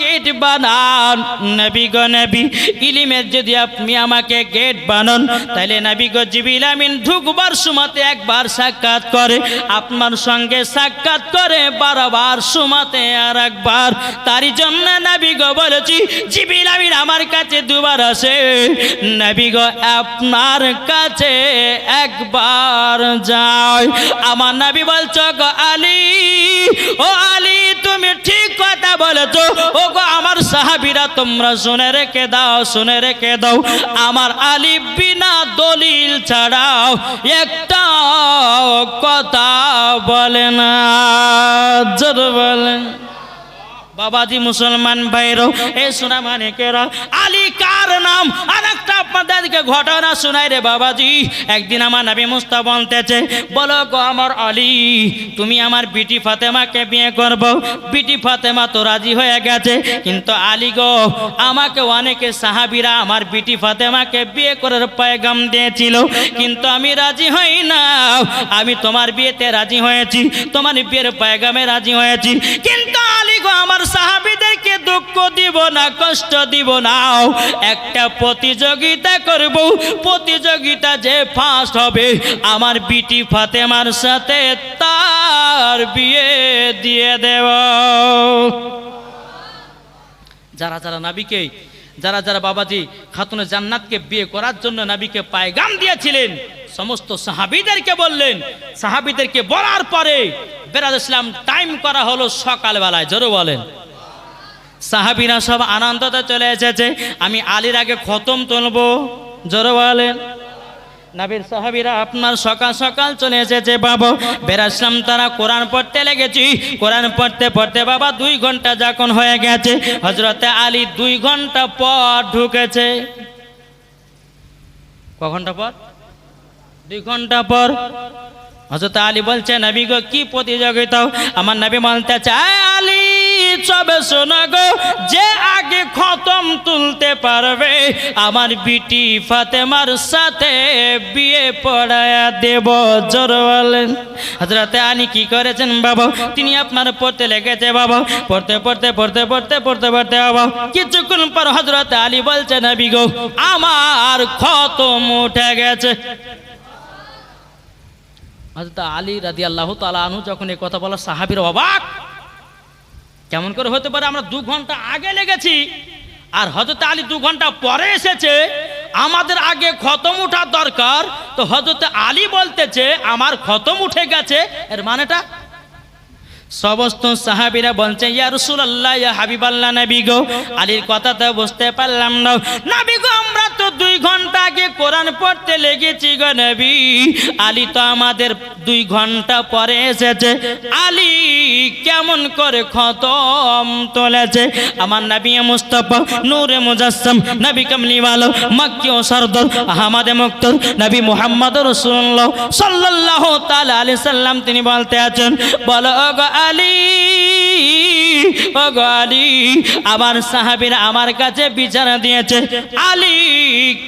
Gate বানান। নবী গো নবী ইলিমের যদি আপনি আমাকে গেট বানান তাহলে নবী গো জিবিল আমিন ঢুকবার সুমাতে একবার সাক্ষাৎ করে। আপনার সঙ্গে সাক্ষাৎ করে বারবার সুমাতে আর একবার তারই জন্য নবী গো বলেছি জিবিল আমিন আমার কাছে দুবার আসে। নবী গো, আপনার কাছে একবার যায়। আমার নবী বলছো গো আলী, ও আলী তুমি ঠিক কথা বলেছ। ও গো, আমার সাহাবিরা তোমরা শুনে রেখে দাও, শুনে রেখে দাও। আমার আলী বিনা দলিল ছাড়াও একটা কথা বলে না, জোর বলেন। বাবাজি মুসলমান ভাইরো, এ শোনা মানে কেরা? আলী কার নাম? আর একটা ঘটনা শোনাই রে বাবাজি। একদিন আমার নবী মুস্তা বলতেছে, বলো গো আমার আলী, তুমি আমার বিটি ফাতেমাকে বিয়ে করব। বিটি ফাতেমা তো রাজি হয়ে গেছে, কিন্তু আলী গো, আমাকে অনেকে সাহাবিরা আমার বিটি ফাতেমাকে বিয়ে করার পয়গাম দিয়েছিল, কিন্তু আমি রাজি হই না। আমি তোমার বিয়েতে রাজি হয়েছি, তোমার বিয়ের পয়গামে রাজি হয়েছি, কিন্তু আলী গো, আমার সাহাবিদেরকে দুঃখ দিব না, কষ্ট দিব না। একটা প্রতিযোগিতা করব, প্রতিযোগিতা যে ফার্স্ট হবে, আমার বিটি ফাতেমার সাথে তার বিয়ে দিয়ে দেব। যারা যারা নাবিকে, যারা যারা বাবাজি খাতুনে জান্নাতকে বিয়ে করার জন্য নাবিকে পায়গাম দিয়েছিলেন সমস্ত সাহাবিদেরকে বললেন, সাহাবিদেরকে বলার পরে বেরাদ ইসলাম টাইম করা হলো সকালবেলায়, জোরে বলেন। সাহাবিরা সব আনন্দতে চলে এসেছে, আমি আলীর আগে খতম তুলবো, জোরে বলেন। নাবির সাহাবিরা আপনার সকাল সকাল চলে এসেছে, বাবা। বেরাসলাম তারা কোরআন পড়তে লেগেছি, কোরআন পড়তে পড়তে বাবা দুই ঘণ্টা যখন হয়ে গেছে হজরতে আলী দুই ঘণ্টা পর ঢুকেছে। ক ঘণ্টা পর? দুই ঘণ্টা পর হজরত আলী বলছে, নবী গো, কি প্রতিযোগিতা? আমার নবী বলতে চায়, আলী সবে শোনা গো, যে আগে খতম তুলতে পারবে, আমার বিটি ফাতেমার সাথে বিয়ে পড়ায়া দেব। জোর বলেন। হজরতে আলী কি করেছেন বাবা? তিনি আপনার পড়তে লেগেছে বাবা। পড়তে পড়তে পড়তে পড়তে পড়তে পড়তে বাবা। কিছুক্ষণ পর হজরতে আলী বলছে, নবী গো, আমার খতম উঠে গেছে। হজরত আলী রাদি আল্লাহ তালা যখন এই কথা বলা সাহাবির অবাক। কেমন করে হতে পারে আমরা দু ঘণ্টা আগে লেগেছি, আর হজরত আলী দু ঘণ্টা পরে এসেছে, আমাদের আগে খতম উঠার দরকার। তো হজরত আলী বলতেছে, আমার খতম উঠে গেছে। এর মানেটা? সমস্ত সাহাবিরা বলছে, ইয়া রসুল্লাহ ইয়া হাবিবাল্লাহ, নবী গো। আলীর কথা তো বুঝতে পারলাম না। নবী গো, আমরা দুই ঘণ্টা আগে কোরআন পড়তে লেগেছি গো নবী। আলী তো আমাদের দুই ঘণ্টা পরে এসেছে। আলী কেমন করে খতম তোলেছে। আমার নবী মুস্তফা, নূরে মুজাসসাম, নবী কামলিওয়ালা, মক্কি ও সরদর, আহমদে মুক্তর, নবী মুহাম্মদ রসুল্লাহ সাল্লাল্লাহু তাআলা আলাইহি সাল্লাম তিনি বলতে আছেন, বলো গো আলী ও আলী, আমার সাহাবীরা আমার কাছে বিচারা দিয়েছে। আলী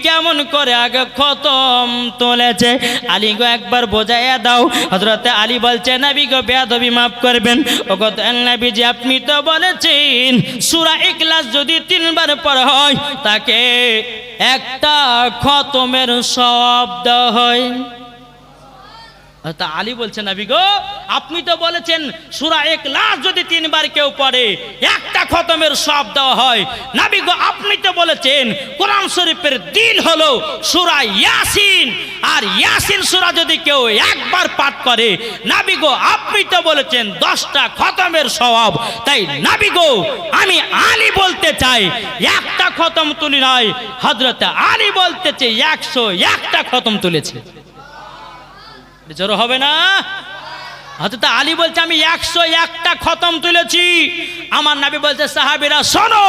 কেমন করে আগে খতম তোলেছে? আলী গো একবার বোঝাইয়া দাও। হজরতে আলী বলছে, নাবি গো, বেয়াদবি মাফ করবেন। ও কত যে আপনি তো বলেছেন, সুরা ইকলাস যদি তিনবার পর হয়, তাকে একটা খতমের শব্দ হয়। তা আলী বলছেন, নবী গো, আপনি তো বলেছেন সুরা এক লাখ যদি তিনবার কেউ পড়ে, একটা খতমের সব দেওয়া হয়। নাবি গো, আপনি তো বলেছেন কোরআন শরীফের দিন হলো সুরা ইয়াসিন। আর ইয়াসিন সুরা যদি কেউ একবার পাঠ করে, নাবি গো, আপনি তো বলেছেন দশটা খতমের স্বভাব তাই নাবি গো, আমি আলী বলতে চাই, একটা খতম তুলি নয় হজরত আলী বলতে চাই, একশো একটা খতম তুলেছে। জোর হবে না? হয়তো আলী বলছে, আমি একশো একটা খতম তুলেছি। আমার নাবি বলছে, সাহাবিরা, শোনো,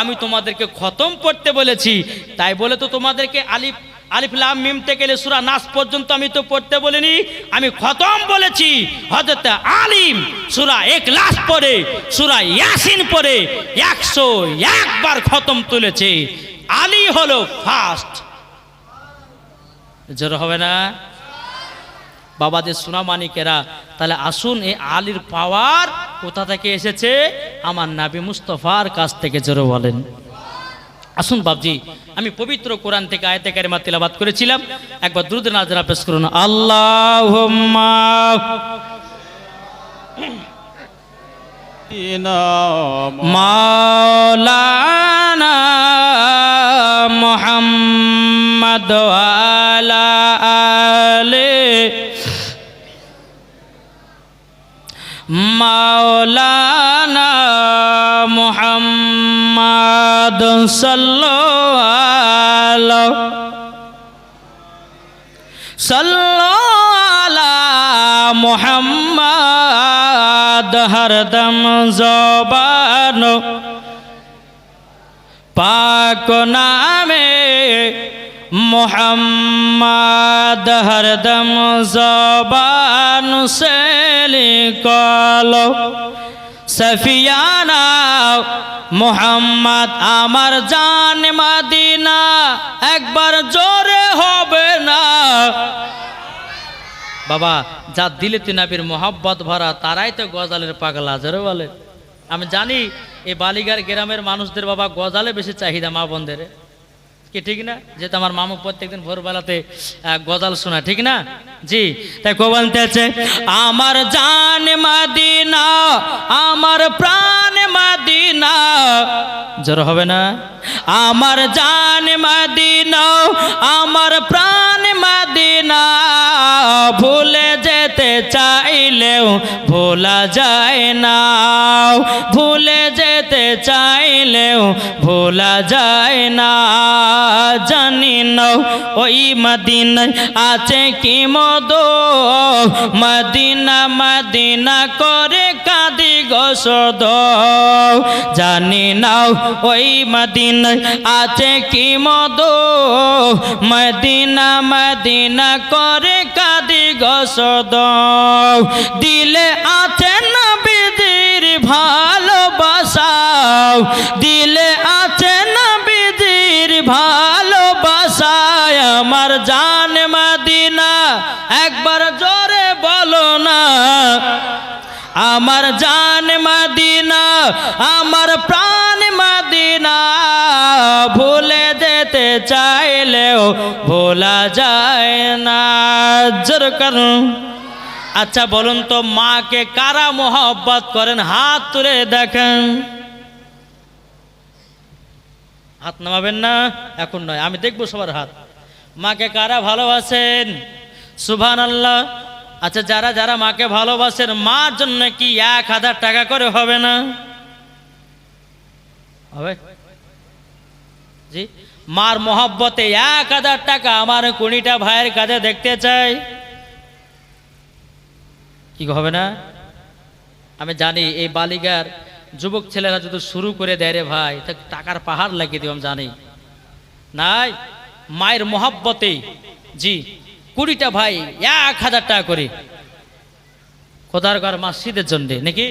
আমি তোমাদেরকে খতম পড়তে বলেছি। তাই বলে তো তোমাদেরকে আলিফ আলিফ, লাম, মিম থেকে সুরা নাস পর্যন্ত আমি তো পড়তে বলিনি, আমি খতম বলেছি। হজরত আলিম সুরা এক লাশ পড়ে, সুরা ইয়াসিন পড়ে, একশো একবার খতম তুলেছে। আলী হলো ফার্স্ট জোর হবে না? বাবাদের সুনামানিকেরা, তাহলে আসুন এই আলীর পাওয়ার কোথা থেকে এসেছে? আমার নাবি মুস্তফার কাছ থেকে জোরে বলেন। আসুন বাবজি আমি পবিত্র কোরআন থেকে আয়তে কারিমা তিলাবাত করেছিলাম। একবার দ্রুত নাজরা পেশ করুন। আল্লাহ মাওলানা মোহাম্মদ আলা আলে মাওলানা মোহাম্মদ সাল্লাল্লাহু সাল্লাল্লাহু মোহাম্মদ হরদম জবান। পাক নামে মোহাম্মদ হরদম জবান সে লিখলো সফিয়ানা মোহাম্মদ আমার জান মাদিনা, একবার জোরে হবে না। বাবা, যা দিলে তিনাবির মোহাব্বত ভরা, তারাই তো গজালের পাগলা জোরে বলে। আমি জানি এই বালিগার গ্রামের মানুষদের বাবা গজালে বেশি চাহিদা মা বোনদের। কি ঠিক না? যেহেতু আমার মামু প্রত্যেকদিন ভোরবেলাতে গজাল শোনা, ঠিক না? জি, তাই কো বলতেছে আমার জান মাদিনা, আমার প্রাণ মাদিনা। জোর হবে না? আমার জান মাদিনা, আমার প্রাণ মাদিনা। ভুলে যেতে চাইলেও ভোলা যায় না। ভুলে যেতে চাইলেও ভোলা যায় না। জানি না ওই মদিনায় আছে কি মদ মদিনা মদিনা করে কাঁদি গোসদ জানি নাও ওই মদিনায় আছে কি মদ মদিনা মদিনা করে কাঁদি গোসদ দিলে আছে না ভালোবাসাও, দিলে আছে না বিদির ভালোবাসায়। আমার জান মাদিনা, একবার জোরে বলো না। আমার জান মাদিনা, আমার প্রাণ মদিনা, ভুলে যেতে চাইলেও ভোলা যায় না। জোর করুন আচ্ছা বলুন তো, মাকে কারা মোহব্বত করেন? হাত তুলে দেখেন। হাত নামাবেন না? এখন নয়, আমি দেখব সবার হাত। মাকে কারা ভালোবাসেন? সুভান আল্লাহ আচ্ছা যারা যারা মাকে ভালোবাসেন, মার জন্য কি এক হাজার টাকা করে হবে না? হবে? জি? মার মহব্বতে এক হাজার টাকা আমার কুড়িটা ভাইয়ের কাছে দেখতে চাই। কি হবে না? আমি জানি এই বালিগার যুবক ছেলেরা যদি শুরু করে দেয় রে ভাই টাকার পাহাড় লাগিয়ে দিব আমি জানি। নাই, মায়ের মহাব্বতে, জি, কুড়িটা ভাই, এক হাজার টাকা করে। কোদার ঘর মসজিদের জন্যে, নাকি?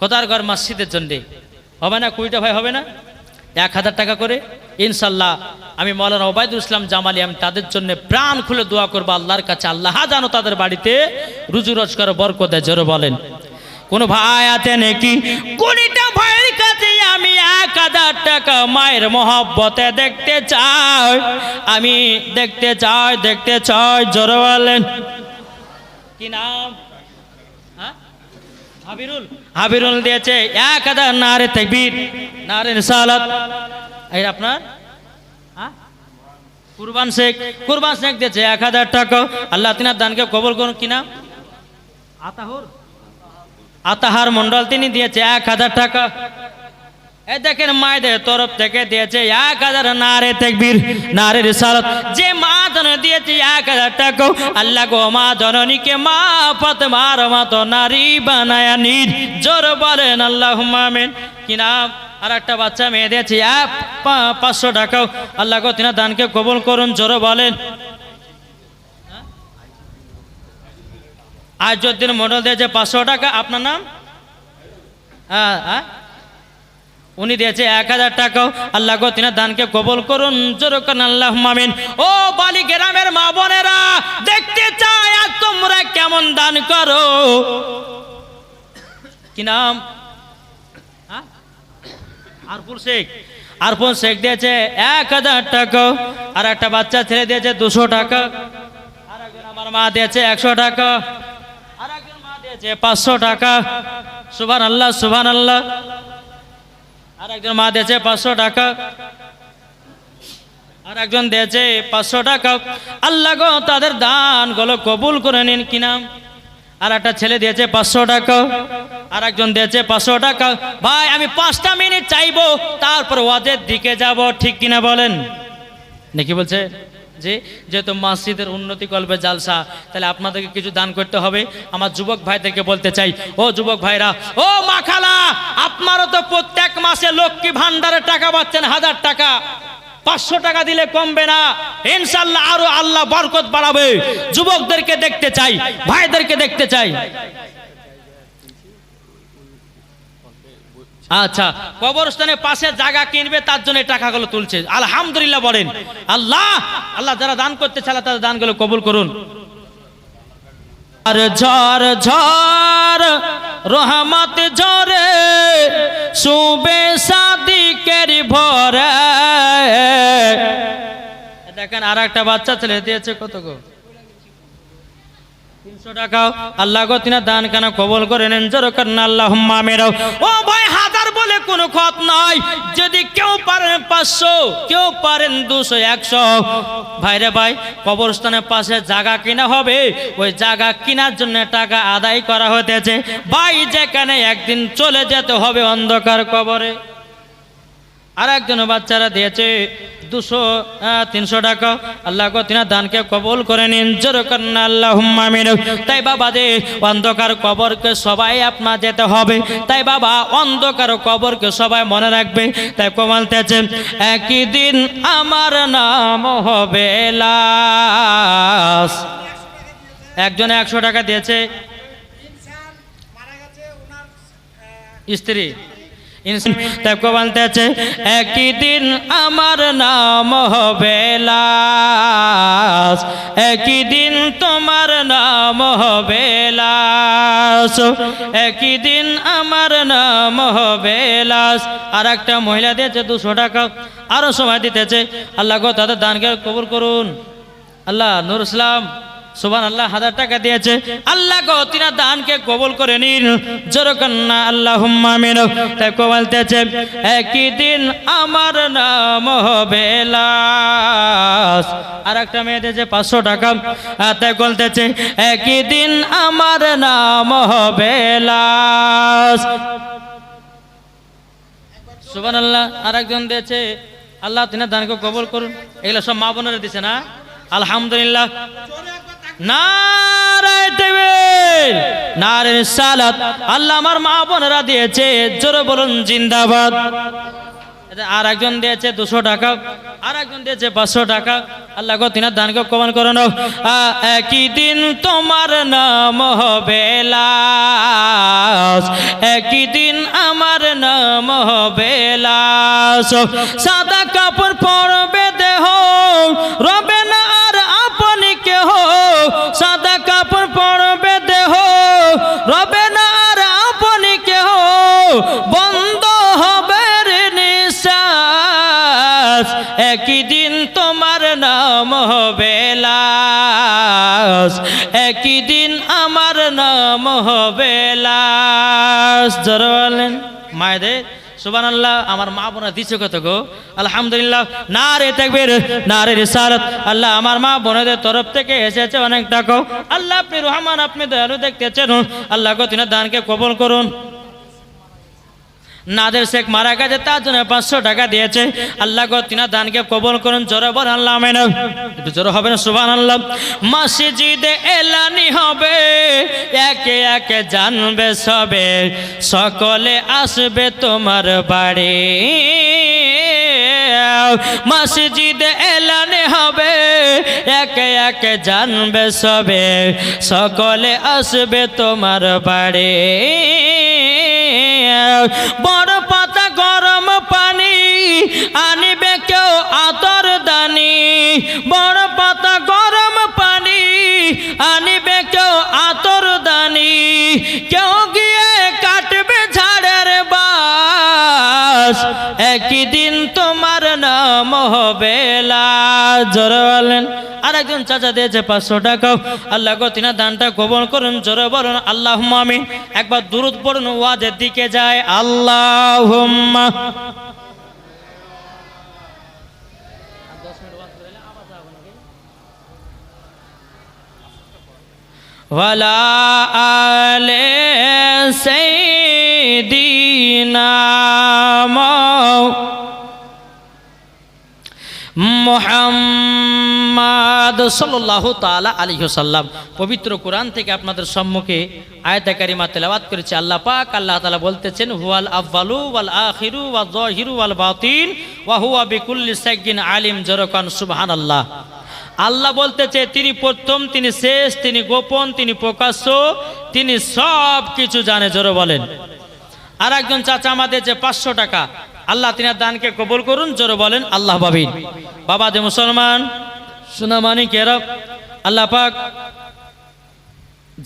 কোদার ঘর মসজিদের জন্যে। হবে না, কুড়িটা ভাই হবে না? এক হাজার টাকা করে। ইনশাল্লাহ, আমি মৌলানা ওবায়দুল ইসলাম জামালি, আমি তাদের জন্য প্রাণ খুলে দোয়া করব আল্লাহর কাছে। আল্লাহ জানো তাদের বাড়িতে রুজু রোজগার বরকত দেয়, জোরে বলেন। কোন ভাই আছে নাকি? কুড়িটা ভাইয়ের কাছে আমি এক হাজার টাকা মায়ের মহব্বতে দেখতে চাই? আমি দেখতে চাই দেখতে চাই, জোরে বলেন। কি নাম? হাবিরুল হাবিরুল দিয়েছে এক হাজার নারে তেকবীর নারে নিসালাত এই আপনার কুরবান শেখ কুরবান শেখ দিয়েছে এক হাজার টাকা। আল্লাহ তিনার দানকে কবল করুন কিনা আতাহুর আতাহার মন্ডল তিনি দিয়েছে এক হাজার টাকা। এই দেখেন মায়েদের তরফ থেকে দিয়েছে এক হাজার নারে তেকবীর, নারে রিসালত। যে মা জন দিয়েছে এক হাজার টাকা, আল্লাহ গো মা জননীকে মা ফাতেমার মতো নারী বানায়া নির। জোর বলেন আল্লাহ মামেন কি নাম? আর একটা বাচ্চা মেয়ে দিয়েছে এক পাঁচশো টাকাও। আল্লাহ গো তিনা দানকে কবুল করুন, জোর বলেন। আর যদি মডেল দিয়েছে পাঁচশো টাকা, আপনার নাম? হ্যাঁ হ্যাঁ। উনি দিয়েছে এক হাজার টাকা। আল্লাহ গো, তিনার দানকে কবল করুন। জোরকান আল্লাহ মামিন ও বালি গ্রামের মা বোনেরা, দেখতে চাই আর তোমরা কেমন দান করো। কি নাম? হ্যাঁ? আরফুল শেখ। আরফুল শেখ দিয়েছে এক হাজার টাকা। আর একটা বাচ্চা ছেলে দিয়েছে দুশো টাকা। আর একজন আমার মা দিয়েছে একশো টাকা। আর একজন মা দিয়েছে পাঁচশো টাকা। সুবান আল্লাহ সুবান আল্লাহ আর একজন মা দিয়েছে পাঁচশো টাকা। আর একজন দিয়েছে পাঁচশো টাকা। আল্লাহ গো, তাদের দানগুলো কবুল করে নিন কিনা আর একটা ছেলে দিয়েছে পাঁচশো টাকা। আর একজন দিয়েছে পাঁচশো টাকা। ভাই, আমি পাঁচটা মিনিট চাইব, তারপর ওয়াদের দিকে যাব, ঠিক কিনা বলেন? দেখি বলছে? যে, যেহেতু মসজিদের উন্নতি কল্পে জালসা, তাহলে আপনাদেরকে কিছু দান করতে হবে। আমার যুবক ভাইদেরকে বলতে চাই, ও যুবক ভাইরা, ও মাখালা আপনারও তো প্রত্যেক মাসে লক্ষ্মী ভান্ডারের টাকা পাচ্ছেন, হাজার টাকা। পাঁচশো টাকা দিলে কমবে না। ইনশাল্লাহ আরও আল্লাহ বরকত বাড়াবে। যুবকদেরকে দেখতে চাই, ভাইদেরকে দেখতে চাই। আচ্ছা কবরস্থানের পাশে জায়গা কিনবে, তার জন্য টাকাগুলো তুলছে। আলহামদুলিল্লাহ বলেন। আল্লাহ আল্লাহ যারা দান করতে চালা তাদের দানগুলো কবুল করুন। আর ঝড় ঝড়, রহমত ঝরে সুবে সাদিকের ভরে। দেখেন আর একটা বাচ্চা ছেলে দিয়েছে, কত গো? তিনশো টাকা আল্লাহ গো দান কেন কবল করে নেন। জোর করেন আল্লাহ মেরাও ও ভাই, হাজার বলে কোনো খত নাই। যদি কেউ পারেন পাঁচশো, কেউ পারেন দুশো, একশো। ভাইরে ভাই, কবরস্থানের পাশে জায়গা কিনা হবে? ওই জায়গা কেনার জন্য টাকা আদায় করা হতেছে ভাই, যেখানে একদিন চলে যেতে হবে অন্ধকার কবরে। আর একজন বাচ্চারা দিয়েছে দুশো তিনশো টাকা। আল্লাহ তিনা দানকে কবল করে নিন। জোর করেন আল্লাহ তাই বাবা যে অন্ধকার কবরকে সবাই আপনার যেতে হবে তাই বাবা অন্ধকার কবরকে সবাই মনে রাখবে। তাই কমালতেছে একই দিন আমার নাম হবে লাশ। একজনে একশো টাকা দিয়েছে। স্ত্রী। তাকে বলতেছে, একই দিন আমার নাম হবে একই দিন তোমার নাম হবে একই দিন আমার নাম হবে আর একটা মহিলা দিয়েছে দুশো টাকা, আরও সময় দিতেছে, আল্লাহ গো, তাদের দানকে কবুল করুন। আল্লাহ নুর ইসলাম সুবান আল্লাহ হাজার টাকা দিয়েছে। আল্লাহ গো তিনা দানকে কবল করে নিন। জোরকন্না আল্লাহ আমিন। তাই বলতেছে একই দিন আমার নাম হবে আর একটা মেয়ে দিয়েছে, পাঁচশো টাকা। তাই বলতেছে একই দিন আমার নাম হবে সুবান আল্লাহ আর একজন দিয়েছে, আল্লাহ তিনি দানকে কবল করুন। এগুলো সব মা বোনেরা দিছে না? আলহামদুলিল্লাহ। নারায় সালাত আল্লাহ আমার মা বোনেরা দিয়েছে, জোরে বলুন, জিন্দাবাদ। আর একজন দিয়েছে দুশো টাকা আর একজন দিয়েছে পাঁচশো টাকা। আল্লাহ কমান করানো একই দিন তোমার নাম হবে একই দিন আমার নাম হবে সাদা কাপড় পরবে দেহ, রবে লাশ। একই দিন আমার নাম হবে লাশ। জোর বলেন। মায়েদের সুবান আল্লাহ আমার মা বোনা দিছে কত গো? আলহামদুলিল্লাহ না রে দেখবে না রে সারত আল্লাহ আমার মা বোনদের তরফ থেকে এসেছে অনেক টাকা আল্লাহ আপনি রহমান, আপনি দয়ালু দেখতেছেন আল্লাহ গো, তিনি দানকে কবল করুন। নাদের শেখ মারা গেছে, তার জন্য পাঁচশো টাকা দিয়েছে। আল্লাহ তিনা দানকে কবল করুন, জোরে বল আল্লাহ, আমেন। হবে না সুবান আল্লাহ মসজিদে এলানি হবে, একে একে জানবে সবে। সকলে আসবে তোমার বাড়ি। মসজিদে এলানে হবে, একে একে জানবে সবে, সকলে আসবে তোমার বাড়ি। বড় পাতা গরম পানি আনিবে কেউ আতর দানি, বড় পাতা গরম পানি আনিবে লাল জোরে বলেন আর একজন চাচা দিয়েছে পাঁচশো টাকা আল্লাহ গো তিনা দানটা কবল করুন জোরে বলুন আল্লাহ আমিন একবার দূরত পড়ুন ওয়াজের দিকে যায় আল্লাহ ولا آل سيدنا মোহাম্মদ সাল্লাহ তালা আলী সাল্লাম পবিত্র কোরআন থেকে আপনাদের সম্মুখে আয়তা কারিমা তেলাওয়াত করেছে। আল্লাহ পাক আল্লাহ তালা বলতেছেন, হুয়াল আব্বালু ওয়াল আখিরু ওয়া জহিরু ওয়াল বাতিন ওয়া হুয়া বিকুল্লি সাইগিন আলিম জরকান। সুবহান আল্লাহ আল্লাহ বলতেছে, তিনি প্রথম, তিনি শেষ, তিনি গোপন, তিনি প্রকাশ্য, তিনি সব কিছু জানে জোরে বলেন। আর একজন চাচা আমাদের যে পাঁচশো টাকা আল্লাহ তিনার দানকে কবুল করুন, জোরে বলেন, আল্লাহ বাবিন। বাবা যে মুসলমান সুনামানি কেরা আল্লাহ পাক।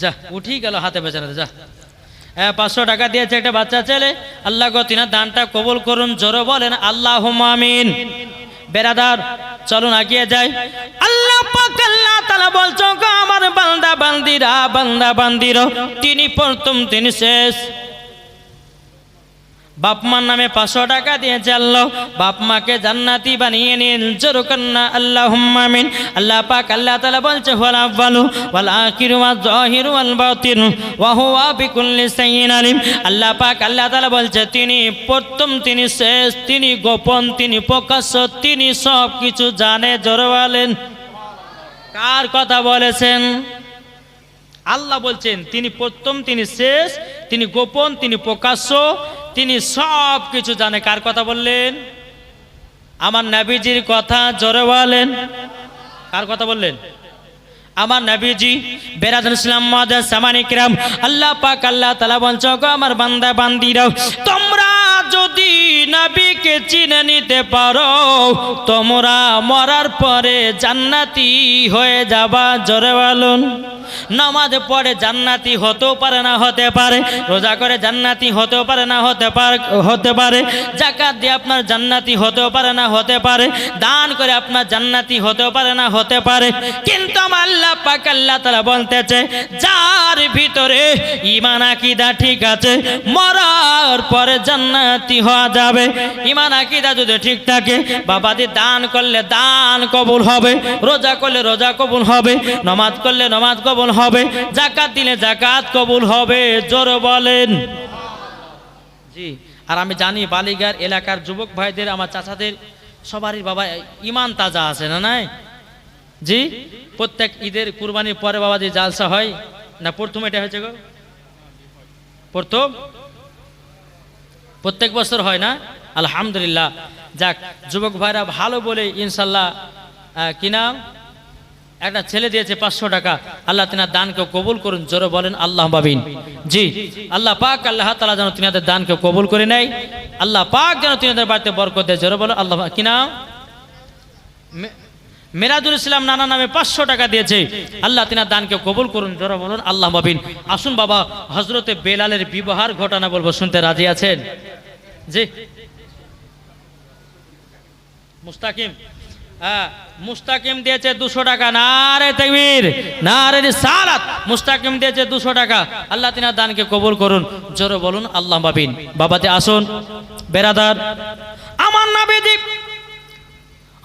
যা উঠি গেল হাতে বেচারাতে, যা। হ্যাঁ পাঁচশো টাকা দিয়েছে একটা বাচ্চা ছেলে। আল্লাহ গো, তিনার দানটা কবুল করুন, জোরে বলেন আল্লাহ আমিন। বেরাদার চলুন আগিয়ে যাই। আল্লাহ পাক, আল্লাহ তাআলা বলছো আমার বান্দা, বান্দিরা বান্দা, বান্দিরা, তিনি প্রথম, তিনি শেষ। বাপ মার নামে পাঁচশো টাকা দিয়েছে আল্লাহ। বাপ মাকে জান্নাতি বানিয়ে নিন। জোরকান্না আল্লাহ আমিন। আল্লাহ পাক, আল্লাহ তাআলা বলছে ওয়াল আব্বালু, ওয়াল আখিরু ওয়াল জাহিরু, ওয়াল বাতিন, ওয়া হুয়া বিকুল্লি শাইইন আলিম। আল্লাহ পাক, আল্লাহ তাআলা বলছে, তিনি প্রথম, তিনি শেষ, তিনি গোপন, তিনি প্রকাশ্য, তিনি সব কিছু জানে জোরে কার কথা বলেছেন? আল্লাহ বলছেন, তিনি প্রথম, তিনি শেষ, তিনি গোপন, তিনি প্রকাশ্য তিনি সব কিছু জানে। কার কথা বললেন? আমার নাবিজির কথা জোরে বলেন। কার কথা বললেন? আমার নবীজি বেরাদুল ইসলাম মাদার সামানিকরাম আল্লাহ পাক, আল্লাহ তালা বঞ্চক আমার বান্দা, বান্দিরাও, তোমরা যদি নবীকে চিনে নিতে পারো, তোমরা মরার পরে জান্নাতি হয়ে যাবা। জোরে বলুন, নামাজ পড়ে জান্নাতি হতেও পারে না, হতে পারে। রোজা করে জান্নাতি হতেও পারে না, হতে পারে হতে পারে। জাকাত দিয়ে আপনার জান্নাতি হতেও পারে না, হতে পারে। দান করে আপনার জান্নাতি হতেও পারে না, হতে পারে। কিন্তু আল্লাহ পাক আল্লাহ তারা বলতেছে, যার ভিতরে ইমান আকিদা ঠিক আছে, মরার পরে জান্নাতি হওয়া যাবে। ইমান, আকিদা যদি ঠিক থাকে বাবাদি দান করলে দান কবুল হবে, রোজা করলে রোজা কবুল হবে, নমাজ করলে নমাজ কবুল হবে জাকাত দিলে জাকাত কবুল হবে, জোর বলেন। জি, আর আমি জানি বালিগার এলাকার যুবক ভাইদের, আমার চাচাদের, সবারই বাবা ইমান তাজা আছে, না নাই? জি, প্রত্যেক ঈদের কুরবানির পরে বাবা যে জালসা হয়, না প্রথম এটা হয়েছে গো? প্রথম? প্রত্যেক বছর হয় না? আলহামদুলিল্লাহ। যাক যুবক ভাইরা ভালো বলে ইনশাল্লাহ আহ, কি নাম? একটা ছেলে দিয়েছে পাঁচশো টাকা। আল্লাহ তিনার দানকে কবুল করুন জোরে বলেন আল্লাহ বাবিন জি আল্লাহ পাক আল্লাহ তালা যেন তিনাদের দানকে কবুল করে নেয়। আল্লাহ পাক যেন তিনাদের বাড়িতে বরকত দেয় জোরে বলেন আল্লাহ কি নাম? মে- মেরাজুল ইসলাম নানা নামে পাঁচশো টাকা দিয়েছে। আল্লাহ তিনার দানকে কবুল করুন, জোরে বলুন, আল্লাহ বাবিন আসুন বাবা হজরতে বেলালের বিবাহার ঘটনা বলব, শুনতে রাজি আছেন? জি। মুস্তাকিম হ্যাঁ মুস্তাকিম দিয়েছে দুশো টাকা না রে তকবীর না রে সালাত মুস্তাকিম দিয়েছে দুশো টাকা, আল্লাহ তিনার দানকে কবুল করুন, জোরে বলুন, আল্লাহ বাবিন বাবাতে আসুন। বেরাদার, আমার নাবিদীপ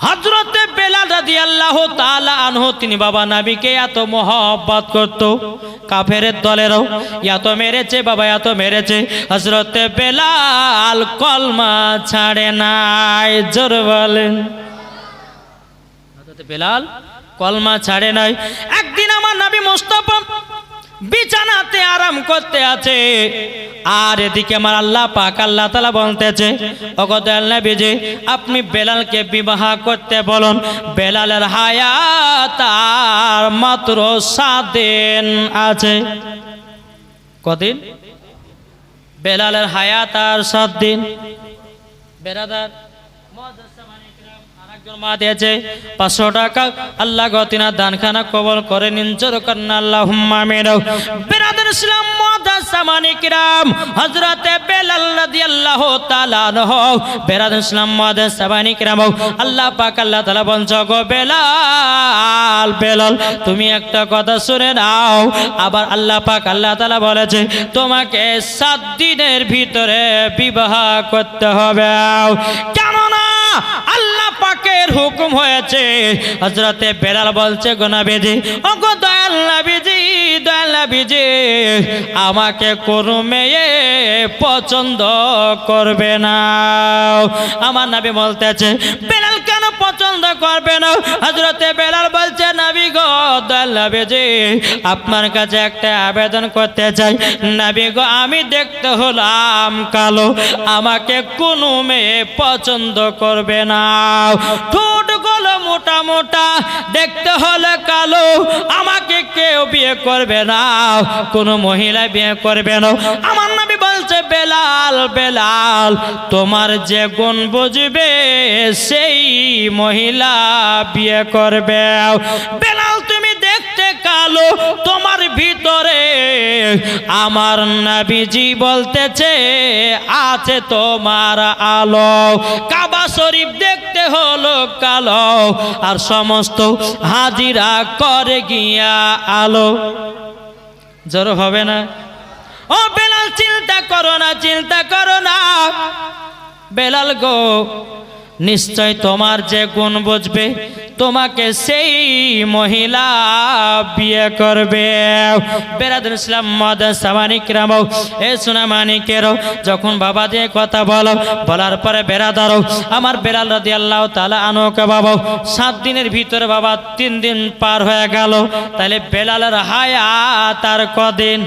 হজরতে বেলাল রাদি আল্লাহ তালা আনহু, তিনি বাবা নাবিকে এত মহব্বত করত। কাফের দলেরও, এত মেরেছে বাবা, এত মেরেছে। হজরতে বেলাল কলমা ছাড়ে নাই, জোর বলেন। হজরতে বেলাল কলমা ছাড়ে নাই। একদিন আমার নাবি মোস্তফা বিছানাতে আরাম করতে আছে। আর এদিকে আমার আল্লাহ পাক আল্লাহ তালা বলতেছে অগদয়াল নবীজি, আপনি বেলালকে বিবাহ করতে বলুন। বেলালের হায়াত আর মাত্র সাত দিন আছে। কদিন? বেলালের হায়াত আর সাত দিন। বেরাদার মা দিয়েছে। পাঁচশো টাকা আল্লাহ গতিনা দানখানা কবল করে নিন। তুমি একটা কথা শুনে নাও। আবার আল্লাহ পাক, আল্লাহ তাআলা বলেছে, তোমাকে সাত দিনের ভিতরে বিবাহ করতে হবে। আল্লাহ পাকের হুকুম হয়েছে। হজরতে বেলাল বলছে গোনাবিজি ও গো দয়াল নাবিজি দয়াল নাবিজি, আমাকে কোনো মেয়ে পছন্দ করবে না। আমার নাবি বলতেছে বেড়ালকে পছন্দ করবে না। হজরতে বেলাল বলছে, নাবি গো দয়াল বেজে আপনার কাছে একটা আবেদন করতে চাই। নাবি গো, আমি দেখতে হলাম কালো, আমাকে কোনো মেয়ে পছন্দ করবে না। ঠোঁট গুলো মোটা মোটা, দেখতে হলে কালো, আমাকে কেউ বিয়ে করবে না, কোনো মহিলা বিয়ে করবে না। আমার নামে বলছে, বেলাল বেলাল, তোমার যে গুণ বুঝবে, সেই মহিলা বিয়ে করবে। বেলাল, তুমি কালো তোমার ভিতরে। আমার নাবিজি বলতেছে, আছে তোমার আলো। কাবা শরীফ দেখতে হলো কালো, আর সমস্ত হাজিরা করে গিয়া আলো। জোর হবে না? ও বেলাল, চিন্তা করো না, চিন্তা করো না। বেলাল গো, নিশ্চয় তোমার যে গুণ বুঝবে তোমাকে সেই মহিলা বিয়ে করবে। বেরাদুল ইসলাম মদ সামানিক রাম এ সোনা মানিকেরও যখন বাবা দিয়ে কথা বলো, বলার পরে বেরাদারও আমার বেড়াল রাদি আল্লাহ তালা আনোকে বাবা, সাত দিনের ভিতরে বাবা তিন দিন পার হয়ে গেল। তাহলে বেলালের হায়া তার কদিন?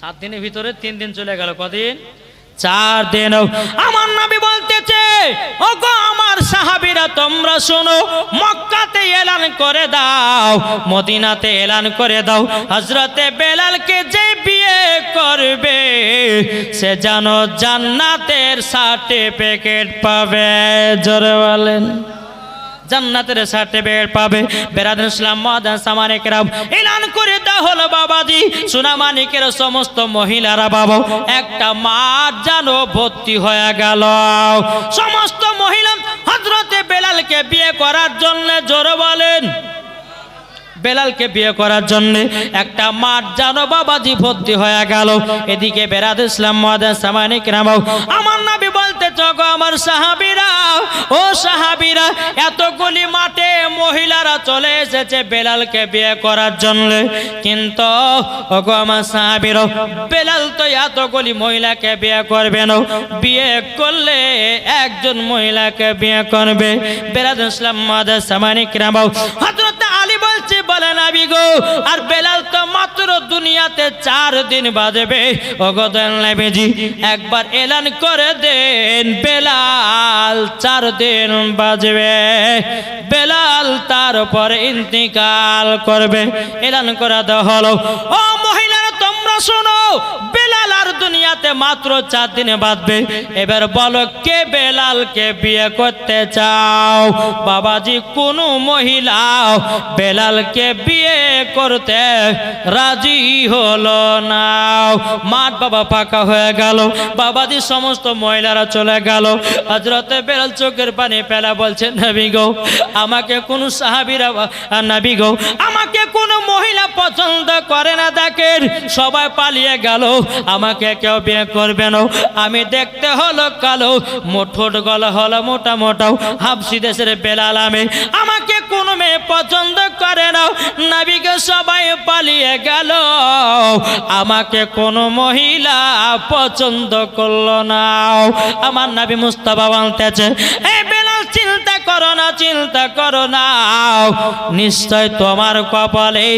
সাত দিনের ভিতরে তিন দিন চলে গেল, কদিন? চার দিন। আমার নবী বলতেছে ও ওগো আমার সাহাবীরা, তোমরা শোনো, মক্কাতে এলান করে দাও, মদিনাতে এলান করে দাও। হজরতে বেলালকে যে বিয়ে করবে, সে যেন জান্নাতের সার্টিফিকেট পাবে। জোরে বলেন। জান্নাতের সার্টিফিকেট পাবে। বেরাদ ইসলাম মাদান সামানিকেরা এলান করে তা হলো বাবাজি। সুনামানিকের সমস্ত মহিলারা বাবা, একটা মা যেন ভর্তি হয়ে গেল। সমস্ত মহিলা হজরতে বেলালকে বিয়ে করার জন্য জোরে বলেন বেলালকে বিয়ে করার জন্য একটা মাঠ জানো বাবাজি ভর্তি হয়ে গেল। এদিকে বেরাদ ইসলাম মহাদান সামানিক আমার নাবি বলতে চগো আমার সাহাবিরা, ও সাহাবিরা, এতগুলি মাঠে মহিলারা চলে এসেছে বেলালকে বিয়ে করার জন্য। কিন্তু ওগো আমার সাহাবির বেলাল তো এতগুলি মহিলাকে বিয়ে করবে না। বিয়ে করলে একজন মহিলাকে বিয়ে করবে। বেরাদ ইসলাম মহাদান সামানিক রামাও হজরত আলী বলছে বলে নাবি গো। আর বেলাল তো মাত্র দুনিয়াতে চার দিন বাজবে। অগদন একবার এলান করে দেন বেলাল, চার দিন বাজবে। বেলাল তারপরে ইন্তিকাল করবে। এলান করা দেওয়া হলো। ও মহিলারা, তোমরা শোনো দুনিয়াতে মাত্র চার দিনে বাঁধবে এবার বলো, কে বেলালকে বিয়ে করতে চাও? বাবাজি, কোনো মহিলা বেলালকে বিয়ে করতে রাজি হলো না। মাঠ বাবা পাকা হয়ে গেল। বাবাজি, সমস্ত মহিলারা চলে গেল। হজরতে বেলাল চোখের পানি পেলা বলছে, নাবি গো, আমাকে কোন সাহাবিরা নাবি গো, আমাকে কোনো মহিলা পছন্দ করে না দেখেন। সবাই পালিয়ে গেল। আমাকে কেউ বিয়ে করবে না আমি দেখতে হলো কালো, মোঠোট গলা হলো মোটা মোটাও। হাফসি দেশের বেলাল আমি। আমাকে কোনো মেয়ে পছন্দ করে নাও। নাবিকে সবাই পালিয়ে গেল। আমাকে কোনো মহিলা পছন্দ করল না। আমার নাবি মুস্তাফা বলতেছে এই করো না, চিন্তা করো না। নিশ্চয় তোমার কপালে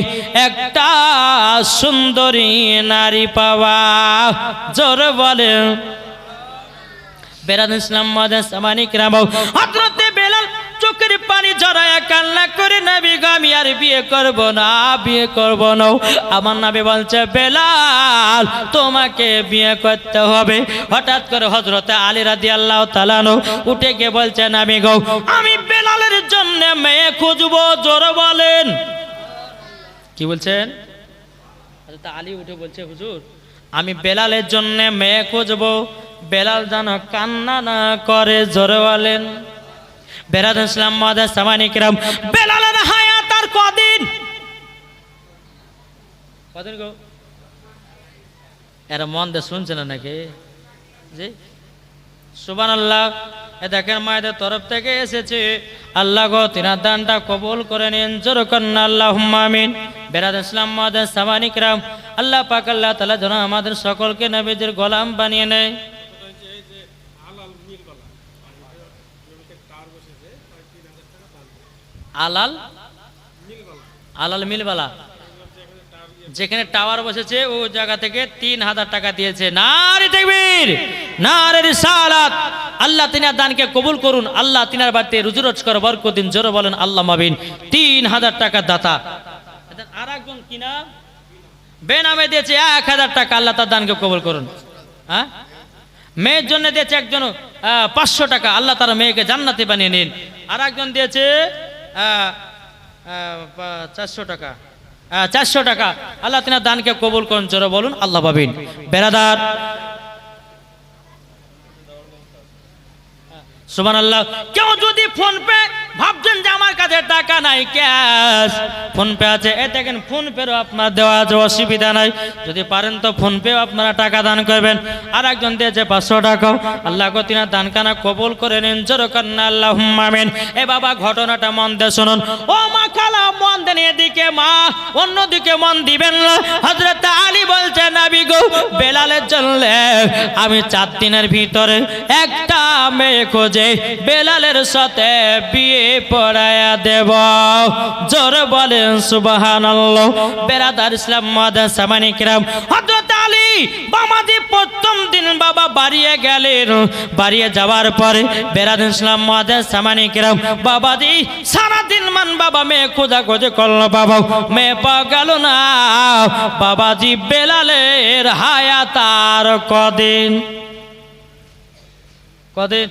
একটা সুন্দরী নারী পাওয়া। জোর বলে বেরাদ ইসলাম মাদান সামানিক রাম চোখের পানি জড়ায় কান্না করে নাবি আমি আর বিয়ে করব না, বিয়ে করব না। আমার নাবি বলছে, বেলাল, তোমাকে বিয়ে করতে হবে। হঠাৎ করে হজরতে আলী রাদি আল্লাহ তালানো উঠে গিয়ে বলছে, নাবি গো, আমি বেলালের জন্য মেয়ে খুঁজবো, জোর বলেন। কি বলছেন? আলী উঠে বলছে, হুজুর, আমি বেলালের জন্য মেয়ে খুঁজবো। বেলাল যেন কান্না না করে, জোরে বলেন। বেরাদ ইসলাম কদিন? গো? এরা মন না নাকি? সুবান আল্লাহ এ মায়েদের তরফ থেকে এসেছে। আল্লাহ গো, তিনার দানটা কবুল করে নিন জোর আল্লাহ আমিন। বেরাদ ইসলাম, মাদের সামানিকরাম আল্লাহ পাক, আল্লাহ তালা যেন আমাদের সকলকে নবীদের গোলাম বানিয়ে নেয়। আলাল? আলাল মিলবালা। যেখানে টাওয়ার বসেছে, ও জায়গা থেকে তিন হাজার টাকা দিয়েছে। আল্লাহ তিনার দানকে কবুল করুন। আল্লাহ তিনার বাড়িতে রুজু রোজগার বরকদিন জোরে বলেন, আল্লাহ মাবিন। তিন হাজার টাকা দাতা। আর একজন কিনা বেনামে দিয়েছে এক হাজার টাকা। আল্লাহ তার দানকে কবুল করুন। হ্যাঁ? মেয়ের জন্য দিয়েছে একজন পাঁচশো টাকা। আল্লাহ তার মেয়েকে জান্নাতে বানিয়ে নিন। আর একজন দিয়েছে চারশো টাকা। আহ, চারশো টাকা। আল্লাহ তিনার দানকে কবুল করুন চলো বলুন আল্লাহ পাবিন। বেড়াদার সুমান আল্লাহ কেউ যদি ফোন পে ভাবছেন যে আমার কাছে টাকা নাই, ক্যাশ। ফোন পে আছে। এ দেখেন, ফোন পেরও আপনার দেওয়া আছে, অসুবিধা নাই। যদি পারেন তো ফোন পেও আপনারা টাকা দান করবেন। আর একজন দিয়েছে, পাঁচশো টাকাও আল্লাহ গো তিনার দান কানা কবুল করে নিন জোর কান্না আল্লাহ মামেন এ বাবা, ঘটনাটা মন দিয়ে শুনুন। ও মা খালা, মন দেন এদিকে মা, অন্যদিকে মন দিবেন না। হজরত আলী বলছে, নাবি গো, বেলালের জন্য আমি চার দিনের ভিতরে একটা মেয়ে খোঁজে। বেলালের সাথে বিয়ে পড়ায়া দেব। জোর বলেন সুবাহান বেরাদার ইসলাম মাদার সামানিকরাম হজরত আলী বামাজি প্রথম দিন বাবা বাবাজি সারাদিন মান বাবা মেয়ে করল। বাবা গেল না। বাবাজি বেলালের হায়াত আর কদিন? কদিন?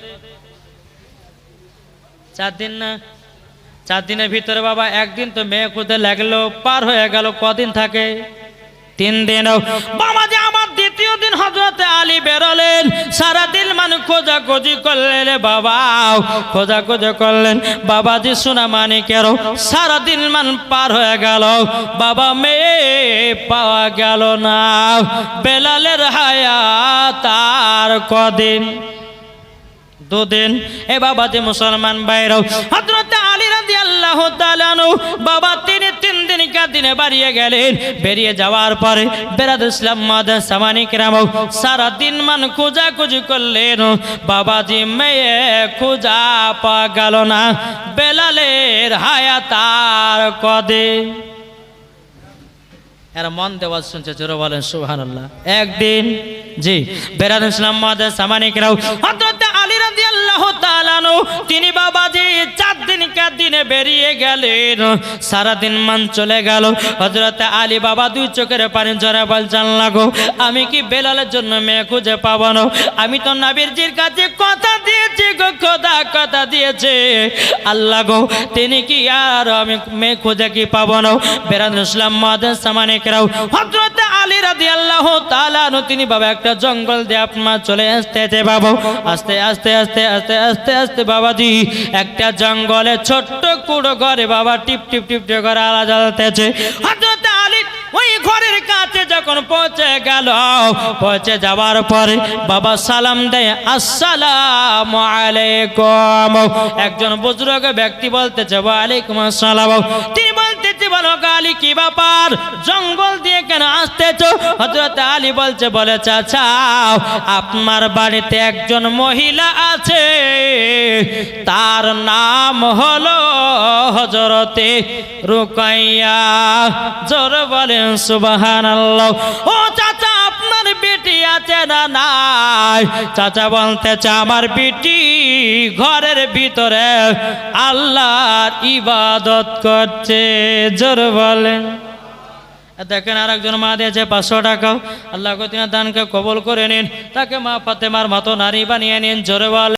চার দিন না, চার দিনের ভিতরে বাবা একদিন তো মেয়ে খুঁজতে লাগল, পার হয়ে গেল, কদিন থাকে? তিন দিন। বাবা যে আমার দ্বিতীয় দিন হজরতে আলী বেরোলেন, সারাদিন মানে খোঁজাখুঁজি করলেন বাবা, খোঁজাখুঁজি করলেন। বাবাজি সোনা মানে কেন সারাদিন মান পার হয়ে গেল, বাবা মেয়ে পাওয়া গেল না। বেলালের হায়াত তার কদিন? দুদিন এ বাবা যে মুসলমান বাইরাও হযরত আলী রাদিয়াল্লাহু আল্লাহ বাবা তিনি তিন দিন দিনে বাড়িয়ে গেলেন। বেরিয়ে যাওয়ার পরে বেরাদ ইসলাম মাদা সামানি কেরাম সারা দিন মান খোঁজা খুঁজি করলেন। বাবাজি মেয়ে খোঁজা পা গেল না, বেলালের হায়াত আর কদিন এরা মন দেওয়াজ শুনছে, জোরে বলেন, সুবহানাল্লাহ। একদিন, জি, বেরাদ ইসলাম মাদের সামানিক আলী রাদিয়াল্লাহু তাআলা তিনি বাবাজি, চার দিন কার দিনে বেরিয়ে গেলেন সারা দিন মান চলে গেল। হযরত আলী বাবা দুই চোখের পানি ঝরে বলছেন লাগো, আমি কি বেলালের জন্য মেয়ে খুঁজে পাবো না? আমি তো নাবিরজির কাছে কথা দিয়েছি গো, খোদা কথা দিয়েছে। আল্লাহ গো, তিনি কি আর আমি মেয়ে খুঁজে কি পাবো না? বেরাদ ইসলাম মাদের সামানিক রাও হযরত আলী বাবা, একটা জঙ্গল দিয়ে চলে আসতেছে আস্তে আস্তে আস্তে আস্তে আস্তে আস্তে বাবাজি, একটা জঙ্গলে ছোট্ট কুড়ো ঘরে বাবা টিপ টিপ টিপ টিপ করে আলা জ্বলতেছে হযরত আলী ওই ঘরের কাছে যখন পৌঁছে গেল, পৌঁছে যাওয়ার পরে বাবা সালাম দেয়, আসসালাম আলাইকুম। একজন বুজুর্গ ব্যক্তি বলতেছে, ওয়ালাইকুম আসসালাম। তিনি বলো গালি কি ব্যাপার? জঙ্গল দিয়ে কেন আসতেছ? হজরত আলী বলছে, বলে, চাচা, আপনার বাড়িতে একজন মহিলা আছে। তার নাম হলো হজরতে রুকাইয়া। জোর বলেন সুবাহান ও চাচা আপনার বিটি আছে না নাই? চাচা বলতেছে, আমার বিটি ঘরের ভিতরে আল্লাহর ইবাদত করছে। জোর বলেন। দেখেন আর একজন মা দিয়েছে, পাঁচশো টাকা। আল্লাহ দানকে কবল করে নিন। তাকে মা ফাতেমার মতো নারী বানিয়ে নিন, জোরে বলে